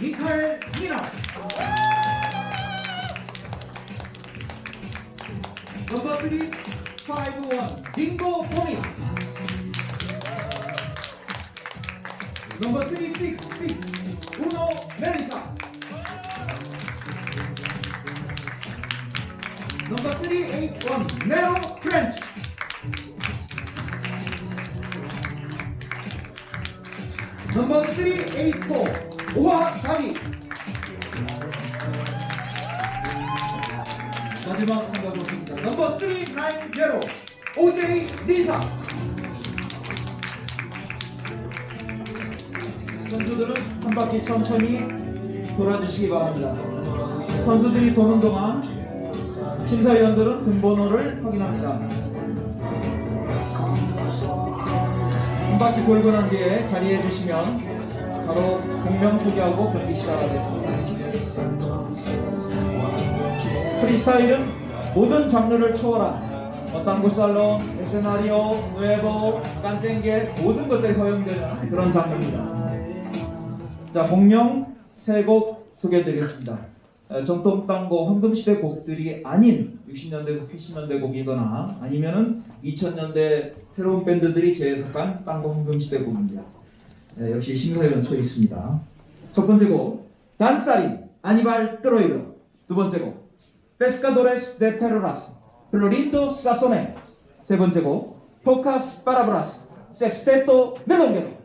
ミカエル・ギナナンバースリー、ファイブ・ワン、リンゴ・ポミアナンバースリー、シックス・シックス、ウノ・メリサナンバースリー、エイト・ワン、メロ・フレンチナンバースリー、エイト・フォー 오하 가비 마지막 한번 좋습니다. 넘버 390 오제이 리사. 선수들은 한 바퀴 천천히 돌아주시기 바랍니다. 선수들이 도는 동안 심사위원들은 등번호를 확인합니다. 한 바퀴 돌고 난 뒤에 자리해 주시면 바로 공명 소개하고 경기 시작하겠습니다. 프리스타일은 모든 장르를 초월한 어땅구 살롱, 에세나리오, 누에보, 깐쟁게 모든 것들이 허용되는 그런 장르입니다. 자, 공명 세곡 소개해드리겠습니다. 에, 정통 땅고 황금시대 곡들이 아닌 60년대에서 80년대 곡이거나 아니면은 2000년대 새로운 밴드들이 재해석한 땅고 황금시대 곡입니다. 에, 역시 심사위원 초이스입니다. 첫 번째 곡 단사리 아니발 트로이로 두 번째 곡 페스카도레스 데 페로라스 플로린도 사소네 세 번째 곡 포카스 파라브라스 섹스테토 멜롱게로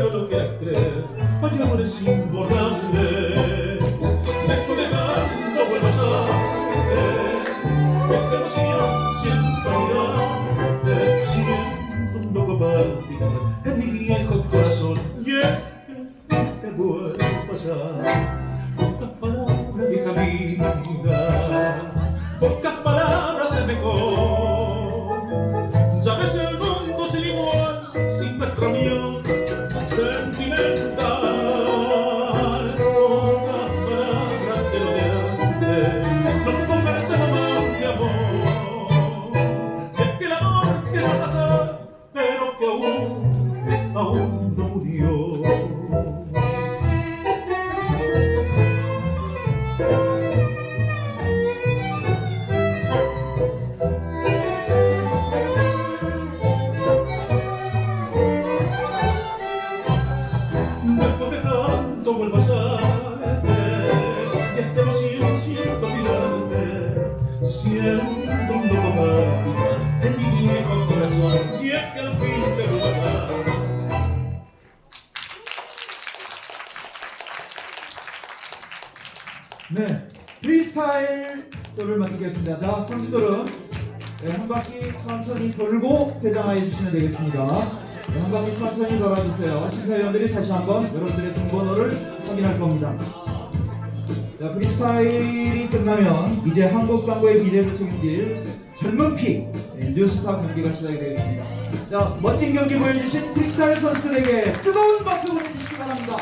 No lo quieras creer, hay amores imborrables. Después de tanto vuelvas a esta emoción siempre olvidarte. Siento un loco palpitar en mi viejo corazón y es que te vuelvo a pasar. Pocas palabras, vieja amiga, pocas palabras aún no murió. Después de tanto vuelvo a verte Y esta emoción siento mirarte Siento un palpitar En mi viejo corazón Y es que al fin te vuelvo 네, 프리스타일 또를 마치겠습니다. 자, 선수들은 네, 한 바퀴 천천히 돌고 퇴장해 주시면 되겠습니다. 네, 한 바퀴 천천히 돌아주세요. 심사위원들이 다시 한번 여러분들의 등번호를 확인할 겁니다. 자, 프리스타일이 끝나면 이제 한국 당구의 미래를 책임질 젊은 피 네, 뉴스타 경기가 시작이 되겠습니다. 자, 멋진 경기 보여주신 프리스타일 선수들에게 뜨거운 박수 보내주시기 바랍니다.